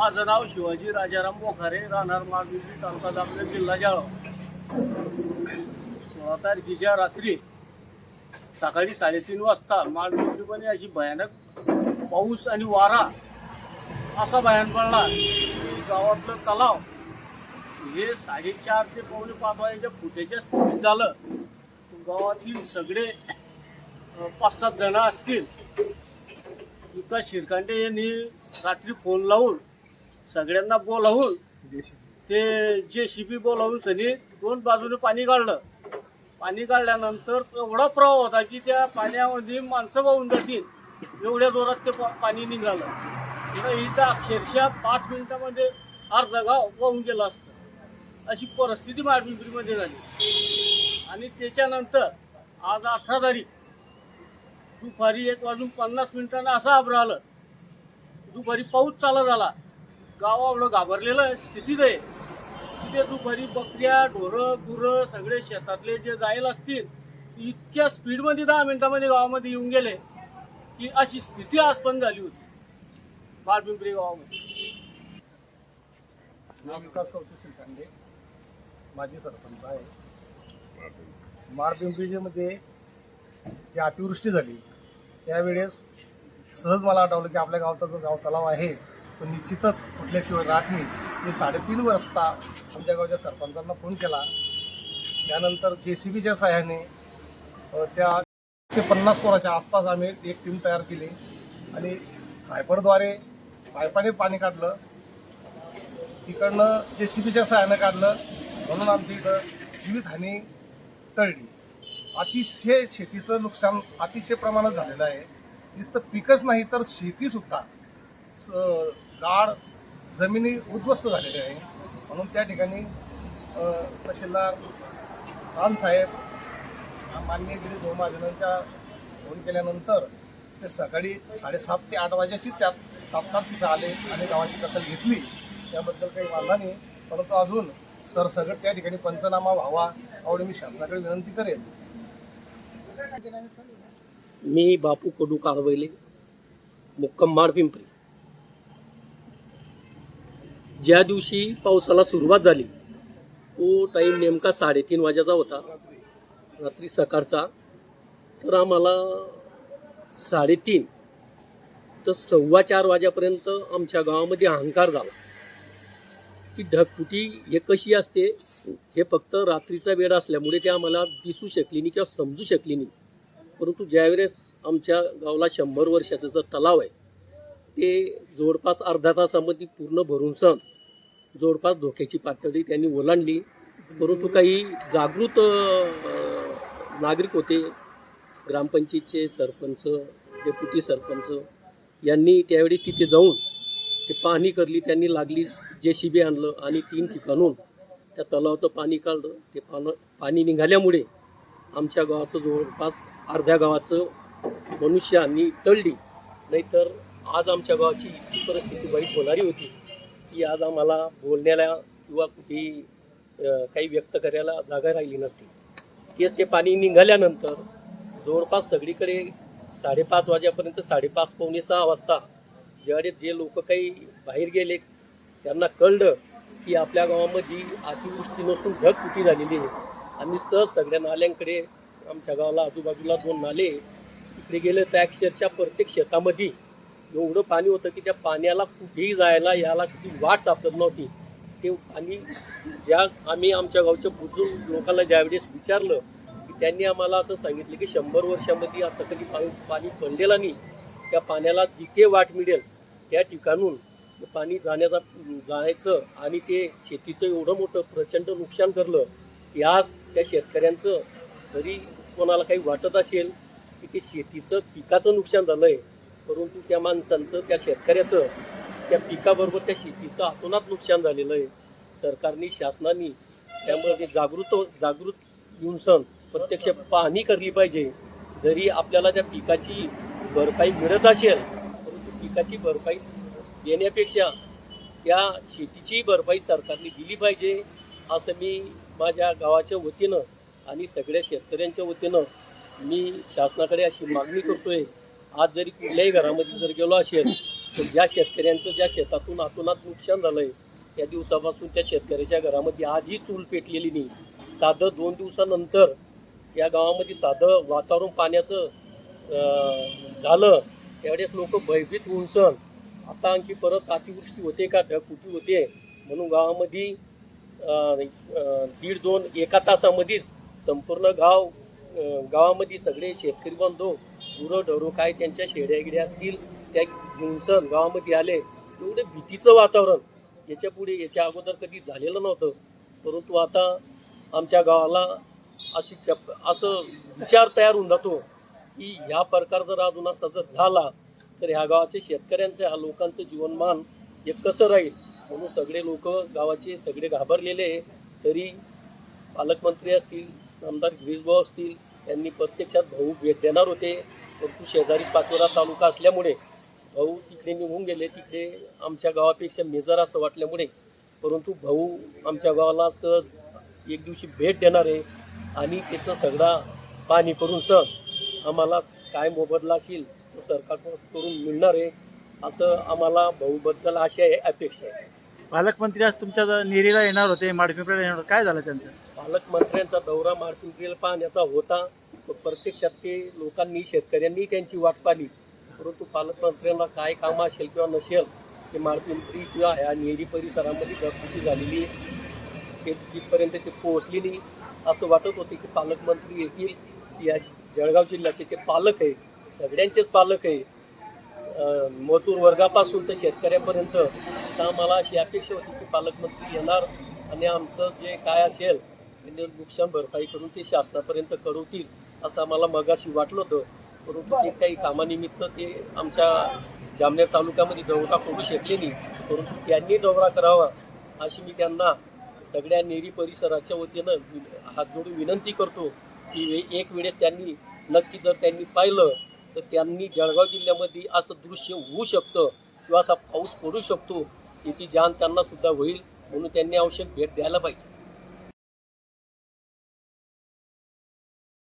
माझं नाव शिवाजी राजाराम बोखारे राहणार मागिरी तालुका दामले जिल्हा जळगाव सोळा तारखेच्या रात्री सकाळी साडेतीन वाजता माळपिंपरीमध्ये अशी भयानक पाऊस आणि वारा असा भयान पडला. गावातलं तलाव हे साडेचार ते पावणे पाच वाजेच्या फुटेच्या स्थितीत झालं. गावातील सगळे पाच सात जण असतील. विकास शिरकांडे यांनी रात्री फोन लावून सगळ्यांना बोलावून ते जे शिबी बोलावून सनी दोन बाजूने पाणी काढलं. पाणी काढल्यानंतर एवढा प्रवाह होता की त्या पाण्यामध्ये माणसं वाहून जातील. एवढ्या जोरात ते पा- पाणी निघालं. तर इथं अक्षरशः पाच मिनिटामध्ये अर्धा गाव वाहून गेलं असतं. अशी परिस्थिती माडपिंपरीमध्ये झाली. आणि त्याच्यानंतर आज अठरा तारीख दुपारी एक वाजून पन्नास मिनिटांना असं आब्र आलं. दुपारी पाऊस चालू झाला. गाव आपलं घाबरलेलं स्थितीत आहे. तिथे दुपारी बकऱ्या ढोरं गुरं सगळे शेतातले जे जाईल असतील इतक्या स्पीडमध्ये दहा मिनिटामध्ये गावामध्ये येऊन गेले की अशी स्थिती आज झाली होती. बाळपिंपरी गावामध्ये. विकास कवते श्रीकांडे माजी सरपंच आहे. मारपिंपरीमध्ये जी अतिवृष्टी झाली त्यावेळेस सहज मला आठवलं की आपल्या गावचा जो गाव तलाव आहे तो निश्चितच कुठल्याशिवाय राहत नाही. मी साडेतीन वाजता आमच्या गावच्या सरपंचांना फोन केला. त्यानंतर जे सी बीच्या सहाय्याने त्या ते पन्नास कोराच्या आसपास आम्ही एक टीम तयार केली. आणि सायबरद्वारे पायपाने पाणी काढलं. तिकडनं जे सी बीच्या सहाय्यानं काढलं. म्हणून आमच्या इथं जीवितहानी टळली. अतिशय शेतीचं नुकसान अतिशय प्रमाणात झालेलं आहे. नुसतं पिकच नाही तर शेतीसुद्धा स- गाड जमिनी उद्ध्वस्त झालेली आहे. म्हणून त्या ठिकाणी तहसीलदार रानसाहेब मान्य गिरी दोन फोन केल्यानंतर ते सकाळी साडेसात ते आठ वाजेशी त्यात तात्काळ तिथं आले आणि गावाची दखल घेतली. त्याबद्दल काही वांधा नाही. परंतु अजून सरसगट त्या ठिकाणी पंचनामा व्हावा एवढी मी शासनाकडे विनंती करेन. मी बापू कडू कारवैले मुक्काम माडपिंपरी ज्या दिवशी पावसाला सुरुवात झाली तो टाईम नेमका साडेतीन वाजेचा होता. रात्री सकाळचा. तर आम्हाला साडेतीन तर सव्वा चार वाजेपर्यंत आमच्या गावामध्ये अहंकार झाला. की ढगफुटी हे कशी असते हे फक्त रात्रीचा वेळ असल्यामुळे ते आम्हाला दिसू शकली नाही किंवा समजू शकली नाही. परंतु ज्यावेळेस आमच्या गावाला शंभर वर्षाचा जो तलाव आहे ते जवळपास अर्धा तासामध्ये पूर्ण भरून सण जवळपास धोक्याची पातळी त्यांनी ओलांडली. परंतु काही जागृत नागरिक होते ग्रामपंचायतचे सरपंच डेप्युटी सरपंच यांनी त्यावेळी तिथे जाऊन ते पाहणी करली त्यांनी लागली जे सी बी आणलं आणि तीन ठिकाणून त्या तलावाचं पाणी काढलं. ते पानं पाणी निघाल्यामुळे आमच्या गावाचं जवळपास अर्ध्या गावाचं मनुष्य आणि तळली नाहीतर आज आमच्या गावाची इतकी परिस्थिती वाईट होणारी होती. की आज आम्हाला बोलण्याला किंवा कुठेही काही व्यक्त करायला जागा राहिली नसती. तेच ते पाणी निघाल्यानंतर जवळपास सगळीकडे साडेपाच वाजेपर्यंत साडेपाच पावणे सहा वाजता ज्यावेळेस जे लोक काही बाहेर गेले त्यांना कळलं की आपल्या गावामध्ये अतिवृष्टी नसून ढगफुटी झालेली आहे. आम्ही सहज सगळ्या नाल्यांकडे आमच्या गावाला आजूबाजूला दोन नाले तिकडे गेले तर अक्षरशः प्रत्येक शेतामध्ये. एवढं पाणी होतं की त्या पाण्याला कुठेही जायला याला किती वाट सापडत नव्हती. ते पाणी ज्या आम्ही आमच्या गावच्या बुजुर्ग लोकांना ज्यावेळेस विचारलं की त्यांनी आम्हाला असं सांगितलं की शंभर वर्षामध्ये असं कधी पाणी पाणी पडलेलं नाही. त्या पाण्याला जिथे वाट मिळेल त्या ठिकाणून पाणी जाण्याचा जायचं आणि ते शेतीचं एवढं मोठं प्रचंड नुकसान करलं की आज त्या शेतकऱ्यांचं जरी कोणाला काही वाटत असेल की ते शेतीचं पिकाचं नुकसान झालं आहे परंतु त्या माणसांचं त्या शेतकऱ्याचं त्या पिकाबरोबर त्या शेतीचं अतोनात नुकसान झालेलं आहे. सरकारने शासनाने त्यामुळे ते जागृत जागृत येऊन सण प्रत्यक्ष पाहणी करली पाहिजे. जरी आपल्याला त्या पिकाची भरपाई मिळत असेल परंतु पिकाची भरपाई देण्यापेक्षा त्या शेतीची भरपाई सरकारने दिली पाहिजे असं मी माझ्या गावाच्या वतीनं आणि सगळ्या शेतकऱ्यांच्या वतीनं मी शासनाकडे अशी मागणी करतोय. आज जरी कुठल्याही घरामध्ये जर गेलो असेल तर ज्या शेतकऱ्यांचं ज्या शेतातून आतोनात नुकसान झालंय त्या दिवसापासून त्या शेतकऱ्याच्या घरामध्ये आजही चूल पेटलेली नाही. साधं दोन दिवसानंतर या गावामध्ये साधं वातावरण पाण्याचं झालं त्यावेळेस लोक भयभीत होऊन सण आता आणखी परत अतिवृष्टी होते का ढगफुटी होते म्हणून गावामध्ये दीड दोन एका तासामध्येच संपूर्ण गाव गावामध्ये सगळे शेतकरी बांधव गुरंढोरं काय त्यांच्या शेड्या गिड्या असतील त्या घेऊन सण गावामध्ये आले एवढं भीतीचं वातावरण. याच्यापुढे याच्या अगोदर कधी झालेलं नव्हतं. परंतु आता आमच्या गावाला अशी चप असं विचार तयार होऊन जातो की ह्या प्रकार जर अजून असा जर झाला तर ह्या गावाच्या शेतकऱ्यांचं ह्या लोकांचं जीवनमान हे कसं राहील? म्हणून सगळे लोक गावाचे सगळे घाबरलेले तरी पालकमंत्री असतील आमदार गिरीशभाऊ असतील यांनी प्रत्यक्षात भाऊ भेट देणार होते. परंतु शेजारीच पाचोरा तालुका असल्यामुळे भाऊ तिकडे निघून गेले. तिकडे आमच्या गावापेक्षा मेजर असं वाटल्यामुळे. परंतु भाऊ आमच्या गावाला सहज एक दिवशी भेट देणार आहे. आणि त्याचं सगळा पाणी करून सर आम्हाला काय मोबदला असेल तो सरकारकडून मिळणार आहे. असं आम्हाला भाऊबद्दल अशी आहे अपेक्षा आहे. पालकमंत्री आज तुमच्या नेरीला येणार होते माडपिंपळ्याला येणार होते. काय झालं त्यांचं? पालकमंत्र्यांचा दौरा मार्टिनग्रील पाहण्याचा होता. प्रत्यक्षात ते लोकांनी शेतकऱ्यांनी त्यांची वाट पाहिली. परंतु पालकमंत्र्यांना काय काम असेल किंवा नसेल ते माळपिंपरी किंवा ह्या नेहरी परिसरामध्ये घरगुती झालेली ते तिथपर्यंत ते पोहोचली नाही. असं वाटत होते की पालकमंत्री येतील. या जळगाव जिल्ह्याचे ते पालक आहे. सगळ्यांचेच पालक आहे. मजूर वर्गापासून तर शेतकऱ्यापर्यंत. तर आम्हाला अशी अपेक्षा होती की पालकमंत्री येणार. आणि आमचं जे काय असेल ते नुकसान भरपाई करून ते शासनापर्यंत करवतील असं आम्हाला मगाशी वाटलं होतं. परंतु ते काही कामानिमित्त ते आमच्या जामनेर तालुक्यामध्ये दौरा करू शकले नाही. परंतु त्यांनी दौरा करावा अशी मी त्यांना सगळ्या नेरी परिसराच्या वतीनं वि- हात जोडून विनंती करतो की एक वेळेस त्यांनी नक्की जर त्यांनी पाहिलं तर त्यांनी जळगाव जिल्ह्यामध्ये असं दृश्य होऊ शकतं किंवा असा पाऊस पडू शकतो याची जाण त्यांना सुद्धा होईल म्हणून त्यांनी आवश्यक भेट द्यायला पाहिजे.